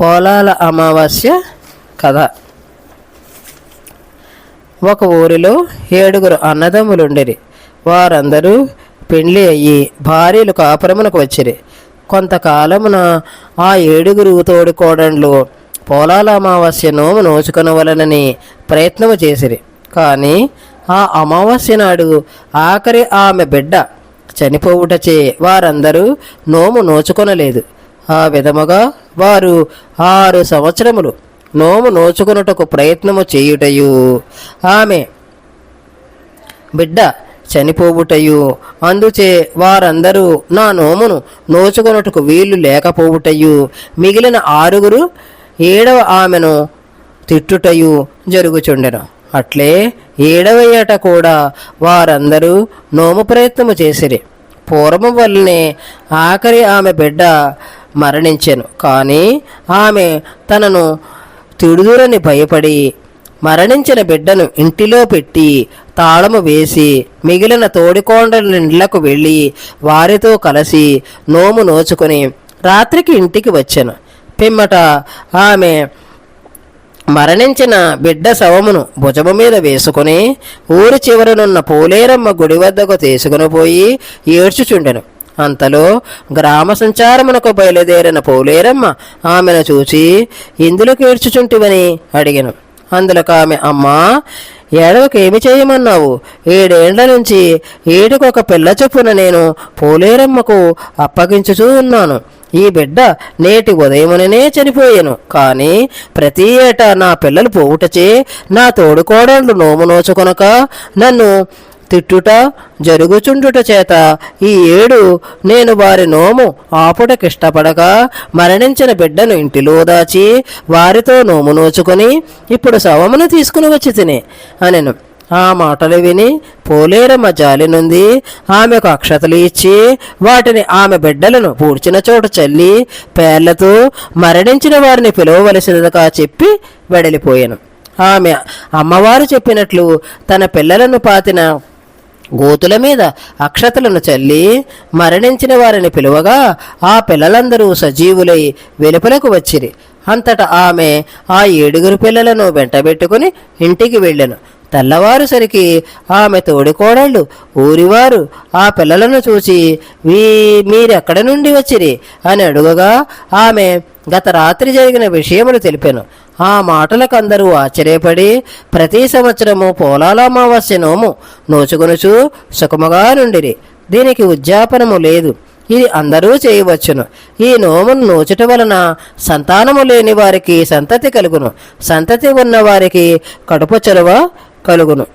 పోలాల అమావాస్య కథ. ఒక ఊరిలో ఏడుగురు అన్నదమ్ములుండిరి. వారందరూ పెండ్లి అయ్యి భార్యలు కాపురమునకు వచ్చిరి. కొంతకాలమున ఆ ఏడుగురు తోడుకోడండ్లు పోలాల అమావాస్య నోము నోచుకొనవలనని ప్రయత్నము చేసిరి. కానీ ఆ అమావాస్య నాడు ఆఖరి ఆమె బిడ్డ చనిపోవుటచే వారందరూ నోము నోచుకొనలేదు. ఆ విధముగా వారు ఆరు సంవత్సరములు నోము నోచుకొనుటకు ప్రయత్నము చేయుటయు. ఆమె బిడ్డ చనిపోవుటయు. అందుచే వారందరూ నా నోమును నోచుకొనుటకు వీలు లేకపోవుటయు. మిగిలిన ఆరుగురు ఏడవ ఆమెను తిట్టుటయు జరుగుచుండెను. అట్లే ఏడవ ఏట కూడా వారందరూ నోము ప్రయత్నము చేసిరి. పూర్వం వల్లనే ఆఖరి ఆమె బిడ్డ మరణించెను. కానీ ఆమె తనను తిడుదురని భయపడి మరణించిన బిడ్డను ఇంటిలో పెట్టి తాళము వేసి మిగిలిన తోడికోండల ఇండ్లకు వెళ్ళి వారితో కలిసి నోము నోచుకుని రాత్రికి ఇంటికి వచ్చాను. పిమ్మట ఆమె మరణించిన బిడ్డ శవమును భుజము మీద వేసుకుని ఊరి చివరనున్న పోలేరమ్మ గుడి వద్దకు తీసుకుని పోయి ఏడ్చుచుండెను. అంతలో గ్రామ సంచారమునకు బయలుదేరిన పోలేరమ్మ ఆమెను చూచి ఇందులోకి ఏడ్చుచుంటివని? అడిగాను. అందులోకి ఆమె అమ్మా ఏడవకేమి చేయమన్నావు? ఏడేండ్ల నుంచి ఏడుకొక పిల్ల చొప్పున నేను పోలేరమ్మకు అప్పగించుచూ ఉన్నాను. ఈ బిడ్డ నేటి ఉదయముననే చనిపోయాను. కానీ ప్రతి ఏటా నా పిల్లలు పోవుటచే నా తోడుకోడళ్ళు నోము నోచుకొనక నన్ను తిట్టుట జరుగుచుండుట చేత ఈ ఏడు నేను వారి నోము ఆపుటకిష్టపడక మరణించిన బిడ్డను ఇంటిలో దాచి వారితో నోము నోచుకొని ఇప్పుడు శవమును తీసుకుని వచ్చి తిని అనెను. ఆ మాటలు విని పోలేరమ్మ జాలి నుండి ఆమెకు అక్షతలు ఇచ్చి వాటిని ఆమె బిడ్డలను పూడ్చిన చోట చల్లి పేర్లతో మరణించిన వారిని పిలవవలసినదిగా చెప్పి వెడలిపోయాను. ఆమె అమ్మవారు చెప్పినట్లు తన పిల్లలను పాతిన గోతుల మీద అక్షతలను చల్లి మరణించిన వారిని పిలువగా ఆ పిల్లలందరూ సజీవులై వెలుపలకు వచ్చిరి. అంతటా ఆమె ఆ ఏడుగురు పిల్లలను వెంటబెట్టుకుని ఇంటికి వెళ్ళెను. తెల్లవారుసరికి ఆమె తోడికోడళ్ళు ఊరివారు ఆ పిల్లలను చూసి వీ మీరెక్కడి నుండి వచ్చిరి? అని అడుగగా ఆమె గత రాత్రి జరిగిన విషయములు తెలిపాను. ఆ మాటలకు అందరూ ఆశ్చర్యపడి ప్రతి సంవత్సరము పోలాల అమావాస్య నోము. నోచుకొనుచు సుఖముగా నుండిరి. దీనికి ఉద్యాపనము లేదు. ఇది అందరూ చేయవచ్చును. ఈ నోమును నోచుట వలన సంతానము లేని వారికి సంతతి కలుగును. సంతతి ఉన్న వారికి కడుపు చలువ కలుగును